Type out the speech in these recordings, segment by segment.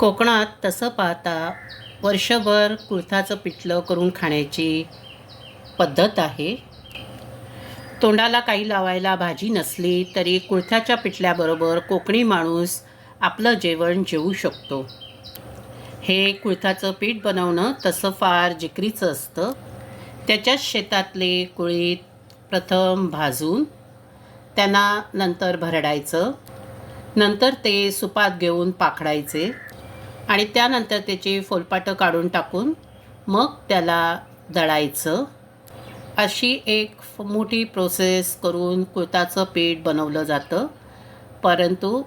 कोकणात तसं पाहता वर्षभर कुळथाचं पिठलं करून खाण्याची पद्धत आहे. तोंडाला काही लावायला भाजी नसली तरी कुळथाच्या पिठल्याबरोबर कोकणी माणूस आपलं जेवण जेवू शकतो. हे कुळथाचं पीठ बनवणं तसं फार जिकरीचं असतं. त्याच्याच शेतातले कुळीत प्रथम भाजून त्यांना नंतर भरडायचं. नंतर ते सुपात घेऊन पाखडायचे. आणि त्यानंतर त्याची फोलपाटं काढून टाकून मग त्याला दळायचं. अशी एक फ- मोठी प्रोसेस करून कुळताचं पीठ बनवलं जातं. परंतु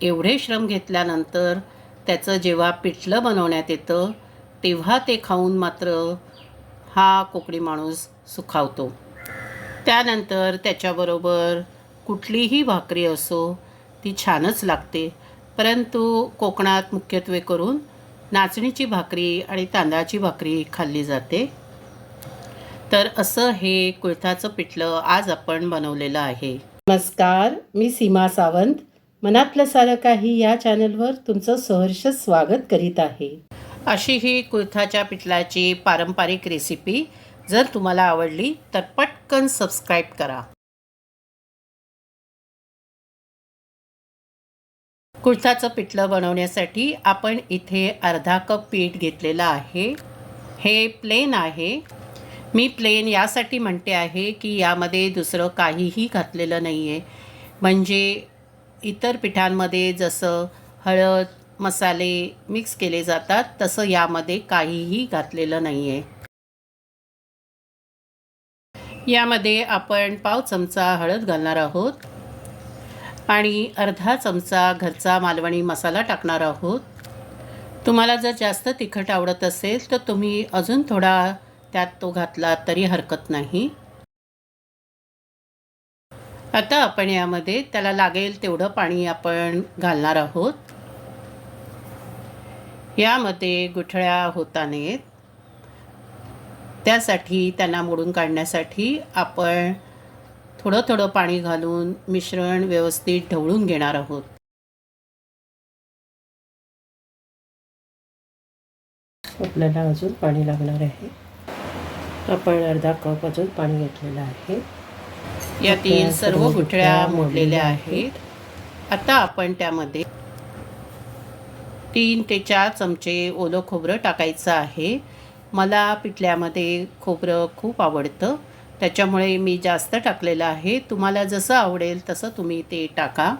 एवढे श्रम घेतल्यानंतर त्याचं जेव्हा पिठलं बनवण्यात येतं तेव्हा ते खाऊन मात्र हा कोकणी माणूस सुखावतो. त्यानंतर त्याच्याबरोबर कुठलीही भाकरी असो ती छानच लागते. परंतु कोकणात मुख्यत्वे करून नाचणीची भाकरी आणि तांदळाची भाकरी खाल्ली जाते. तर असं हे कुळथाचं पिठलं आज आपण बनवलेलं आहे. नमस्कार मी सीमा सावंत. मनातलं सारं काही या चॅनलवर तुमचं सहर्ष स्वागत करीत आहे. अशी ही कुळथाच्या पिठलाची पारंपरिक रेसिपी जर तुम्हाला आवडली तर पटकन सबस्क्राईब करा. कुळथाचं पिठलं बनवण्यासाठी आपण इथे अर्धा कप पीठ घेतलेलं आहे. हे प्लेन आहे. मी प्लेन यासाठी म्हणते आहे की यामध्ये दुसरं काहीही घातलेलं नाही आहे म्हणजे इतर पिठांमध्ये जसं हळद मसाले मिक्स केले जातात तसं यामध्ये काहीही घातलेलं नाही आहे यामध्ये आपण पाव चमचा हळद घालणार आहोत. आणि अर्धा चमचा घरचा मालवणी मसाला टाकणार आहोत. तुम्हाला जर जास्त तिखट आवडत असेल तर तुम्ही अजून थोडा त्यात तो घातला तरी हरकत नाही. आता आपण यामध्ये त्याला लागेल तेवढं पाणी आपण घालणार आहोत. यामध्ये गुठळ्या होता नयेत त्यासाठी त्यांना मोडून काढण्यासाठी आपण थोडं थोडं पाणी घालून मिश्रण व्यवस्थित ढवळून घेणार आहोत. आपल्याला अजून पाणी लागणार आहे. आपण अर्धा कप अजून पाणी घेतलेलं आहे. यातील सर्व गुठळ्या मोडलेल्या आहेत. आता आपण त्यामध्ये तीन ते चार चमचे ओलं खोबरं टाकायचं आहे. मला पिठल्यामध्ये खोबरं खूप आवडतं. त्याच्यामुळे मी जास्त टाकलेलं आहे. तुम्हाला जसं आवडेल तसं तुम्ही ते टाका.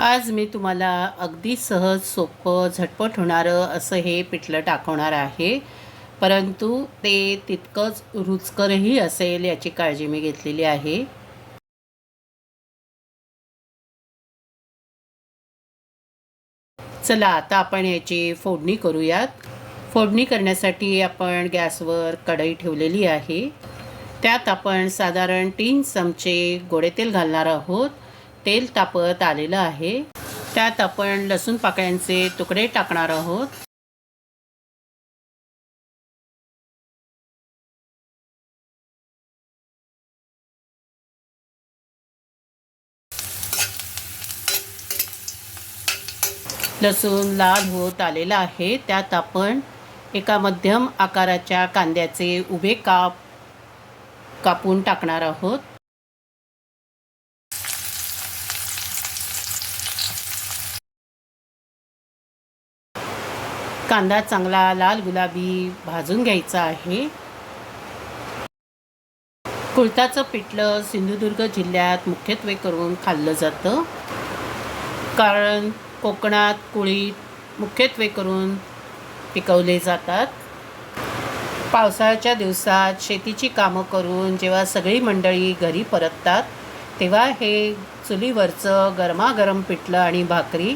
आज मी तुम्हाला अगदी सहज सोपं झटपट होणारं असं हे पिठलं टाकवणार आहे. परंतु ते तितकंच रुचकरही असेल याची काळजी मी घेतलेली आहे. चला आता आपण याची फोडणी करूयात. फोडणी करण्यासाठी आपण गॅसवर कढई ठेवलेली आहे. त्यात आपण साधारण तीन चमचे गोडे तेल घालणार आहोत. तेल तापत आलेलं आहे. त्यात आपण लसूण पाकळ्यांचे तुकडे टाकणार आहोत. लसूण लाल होत आलेला आहे त्यात आपण एका मध्यम आकाराच्या कांद्याचे उभे काप कापून टाकणार आहोत. कांदा चांगला लाल गुलाबी भाजून घ्यायचा आहे. कुळताचं पिठलं सिंधुदुर्ग जिल्ह्यात मुख्यत्वे करून खाल्लं जातं. कारण कोकणात कुळीत मुख्यत्वे करून पिकवले जातात. पावसाळ्याच्या दिवसात शेतीची कामं करून जेव्हा सगळी मंडळी घरी परततात तेव्हा हे चुलीवरचं गरमागरम पिठलं आणि भाकरी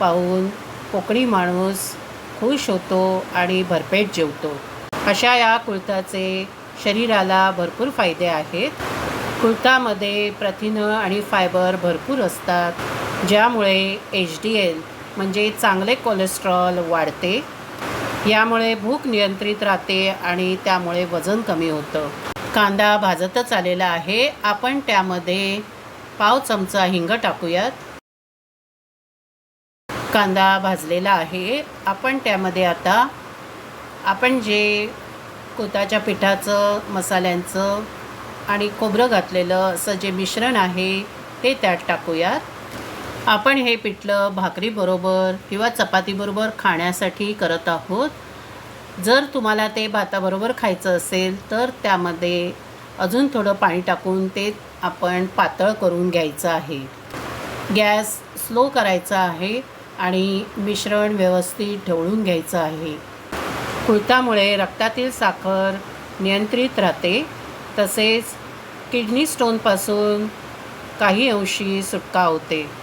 पाहून कोकणी माणूस खुश होतो आणि भरपेट जेवतो. अशा या कुळताचे शरीराला भरपूर फायदे आहेत. कुळतामध्ये प्रथिनं आणि फायबर भरपूर असतात. ज्यामुळे एच डी एल म्हणजे चांगले कोलेस्ट्रॉल वाढते यामुळे भूक नियंत्रित राहते आणि त्यामुळे वजन कमी होतं. कांदा भाजतच आलेला आहे. आपण त्यामध्ये पाव चमचा हिंग टाकूयात. कांदा भाजलेला आहे. आपण त्यामध्ये आता आपण जे कुताच्या पिठाचं मसाल्यांचं आणि खोबरं घातलेलं असं जे मिश्रण आहे ते त्यात टाकूयात. आपण हे पिठलं भाकरीबरोबर किंवा चपातीबरोबर खाण्यासाठी करत आहोत. जर तुम्हाला ते भाताबरोबर खायचं असेल तर त्यामध्ये अजून थोडं पाणी टाकून ते आपण पातळ करून घ्यायचं आहे. गॅस स्लो करायचा आहे आणि मिश्रण व्यवस्थित ढवळून घ्यायचं आहे. कुळतामुळे रक्तातील साखर नियंत्रित राहते. तसेच किडनी स्टोनपासून काही अंशी सुटका होते.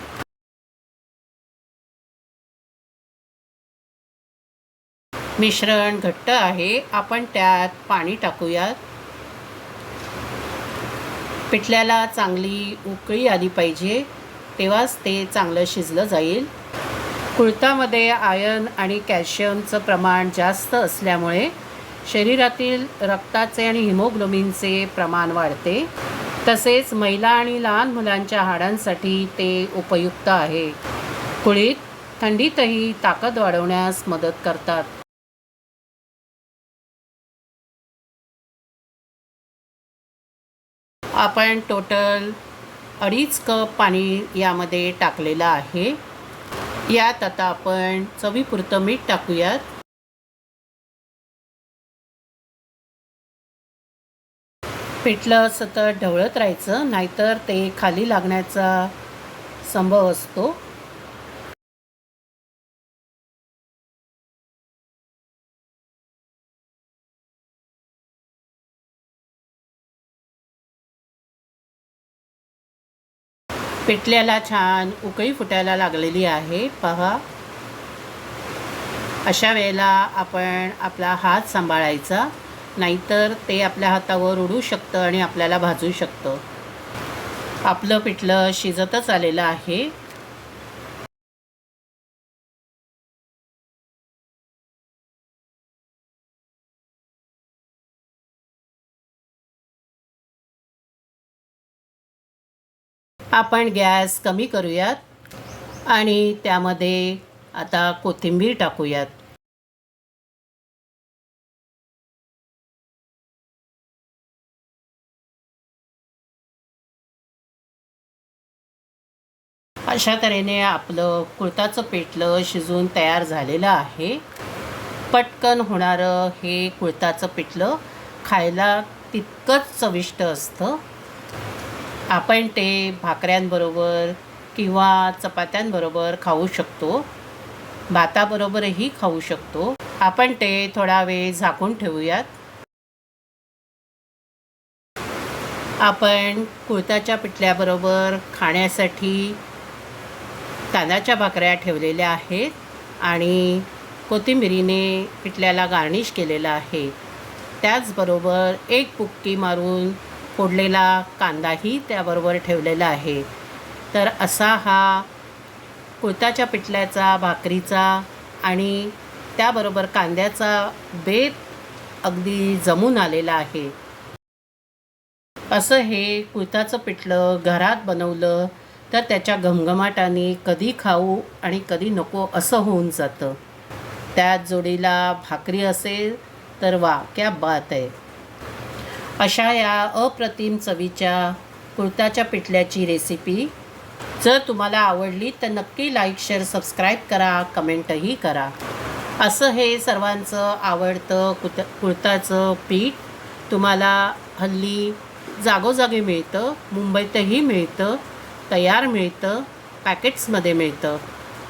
मिश्रण घट्ट आहे. आपण त्यात पाणी टाकूयात. पिठल्याला चांगली उकळी आली पाहिजे. तेव्हाच ते चांगलं शिजलं जाईल. कुळतामध्ये आयर्न आणि कॅल्शियमचं प्रमाण जास्त असल्यामुळे शरीरातील रक्ताचे आणि हिमोग्लोबिनचे प्रमाण वाढते. तसेच महिला आणि लहान मुलांच्या हाडांसाठी ते उपयुक्त आहे. कुळीत थंडीतही ताकद वाढवण्यास मदत करतात. आपण टोटल अडीच कप पाणी यामध्ये टाकलेलं आहे. यात आता आपण चवीपुरतं मीठ टाकूयात. पिठलं सतत ढवळत राहायचं नाहीतर ते खाली लागण्याचा संभव असतो. पिठल्याला छान उकळी फुटायला लागलेली आहे. पहा. अशा वेळेला आपण आपला हात सांभाळायचा नाहीतर ते आपल्या हातावर उडू शकतं आणि आपल्याला भाजू शकतं. आपलं पिठलं शिजतच आलेलं आहे. आपण गॅस कमी करूयात आणि त्यामध्ये आता कोथिंबीर टाकूयात. अशा तऱ्हेने आपलं कुळताचं पेटलं शिजून तयार झालेलं आहे. पटकन होणारं हे कुळताचं पिठलं खायला तितकंच चविष्ट असतं. आपण ते भाकऱ्यांबरोबर किंवा चपात्यांबरोबर खाऊ शकतो. भाताबरोबरही खाऊ शकतो. आपण ते थोडा वेळ झाकून ठेवूयात. आपण कुळताच्या पिठल्याबरोबर खाण्यासाठी तांदळाच्या भाकऱ्या ठेवलेल्या आहेत आणि कोथिंबिरीने पिठल्याला गार्निश केलेलं आहे. त्याचबरोबर एक पुक्की मारून फोडलेला कांदाही त्याबरोबर ठेवलेला आहे. तर असा हा कुळताच्या पिठल्याचा भाकरीचा आणि त्याबरोबर कांद्याचा बेत अगदी जमून आलेला आहे. असं हे कुळताचं पिठलं घरात बनवलं तर त्याच्या घमघमाटाने कधी खाऊ आणि कधी नको असं होऊन जातं. त्याच जोडीला भाकरी असेल तर वा क्या बात आहे. अशा या अप्रतिम चवीच्या कुर्ताच्या पिठल्याची रेसिपी जर तुम्हाला आवडली तर नक्की लाईक शेअर सबस्क्राईब करा कमेंटही करा. असं हे सर्वांचं आवडतं कुत कुर्ताचं पीठ तुम्हाला हल्ली जागोजागी मिळतं मुंबईतही मिळतं तयार मिळतं पॅकेट्समध्ये मिळतं.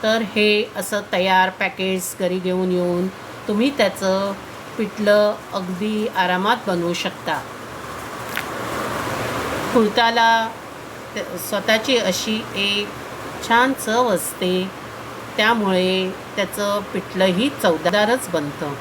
तर हे असं तयार पॅकेट्स घरी घेऊन येऊन तुम्ही त्याचं पिठलं अगदी आरामात बनवू शकता. कुर्ताला स्वतःची अशी एक छान चव असते. त्यामुळे त्याचं पिठलंही चवदारच बनतं.